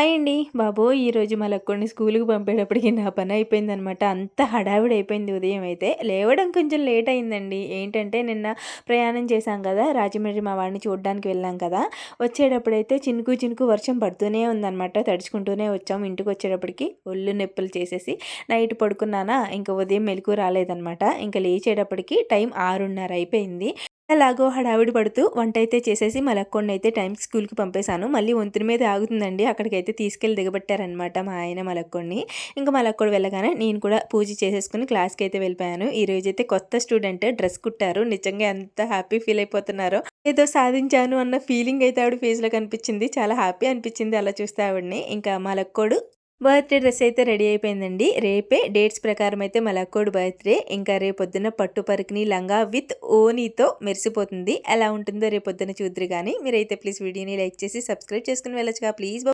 Hi అండి. బాబు ఈరోజు మా లక్కోడిని స్కూల్కి పంపేటప్పటికి నా పని అయిపోయిందనమాట అంత హడావిడి అయిపోయింది ఉదయం అయితే. లేవడం కొంచెం లేట్ అయిందండి. ఏంటంటే నిన్న ప్రయాణం చేశాం కదా రాజమండ్రి మా వాడిని చూడడానికి వెళ్ళాం కదా. వచ్చేటప్పుడైతే చినుకు చినుకు వర్షం పడుతూనే ఉందన్నమాట. తడుచుకుంటూనే వచ్చాం ఇంటికి వచ్చేటప్పటికి. ఒళ్ళు నొప్పులు చేసేసి నైట్ పడుకున్నానా ఇంకా ఉదయం మెలకు రాలేదనమాట ఇంకా లేచేటప్పటికి టైం ఆరున్నర అయిపోయింది. ఎలాగో హడావిడి పడుతూ వంట అయితే చేసేసి మలక్కొండ అయితే టైం స్కూల్కి పంపేశాను. మళ్ళీ వంతుని మీద ఆగుతుందండి. అక్కడికైతే తీసుకెళ్ళి దిగబట్టారనమాట మా ఆయన మలక్కొండిని. ఇంకా మలక్కోడు వెళ్ళగానే నేను కూడా పూజ చేసేసుకుని క్లాస్కి అయితే వెళ్ళిపోయాను. ఈ రోజు అయితే కొత్త స్టూడెంట్ డ్రెస్ కుట్టారు. నిజంగా ఎంత హ్యాపీ ఫీల్ అయిపోతున్నారో. ఏదో సాధించాను అన్న ఫీలింగ్ అయితే ఆవిడ ఫేస్లో కనిపించింది. చాలా హ్యాపీ అనిపించింది అలా చూస్తే ఆవిడని. ఇంకా మలక్కోడు బర్త్డే డ్రెస్ అయితే రెడీ అయిపోయిందండి. రేపే డేట్స్ ప్రకారం అయితే మలక్కోడు బర్త్డే. ఇంకా రేపొద్దున పట్టు పరికిని లంగా విత్ ఓనీతో మెరిసిపోతుంది. ఎలా ఉంటుందో రేపొద్దున చూద్దరు కానీ మీరైతే ప్లీజ్ వీడియోని లైక్ చేసి సబ్స్క్రైబ్ చేసుకుని వెళ్ళొచ్చుగా. ప్లీజ్